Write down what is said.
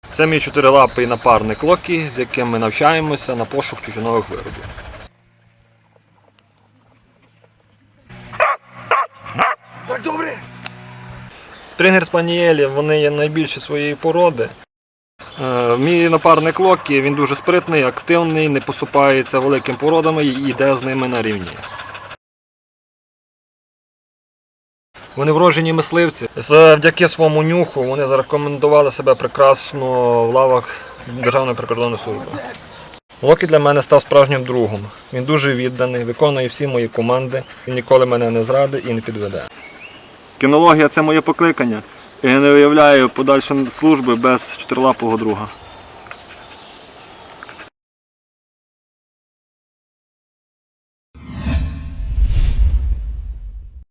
Це мій чотирилапий напарник Локі, з яким ми навчаємося на пошук тютюнових виробів. Так добре! Спрінгер спанієлі вони є найбільші своєї породи. Е, мій напарник Локі він дуже спритний, активний, не поступається великим породами і йде з ними на рівні. Вони вроджені мисливці. Завдяки своєму нюху вони зарекомендували себе прекрасно в лавах Державної прикордонної служби. Локі для мене став справжнім другом. Він дуже відданий, виконує всі мої команди, він ніколи мене не зрадить і не підведе. Кінологія це моє покликання. Я не уявляю подальшої служби без чотирилапого друга.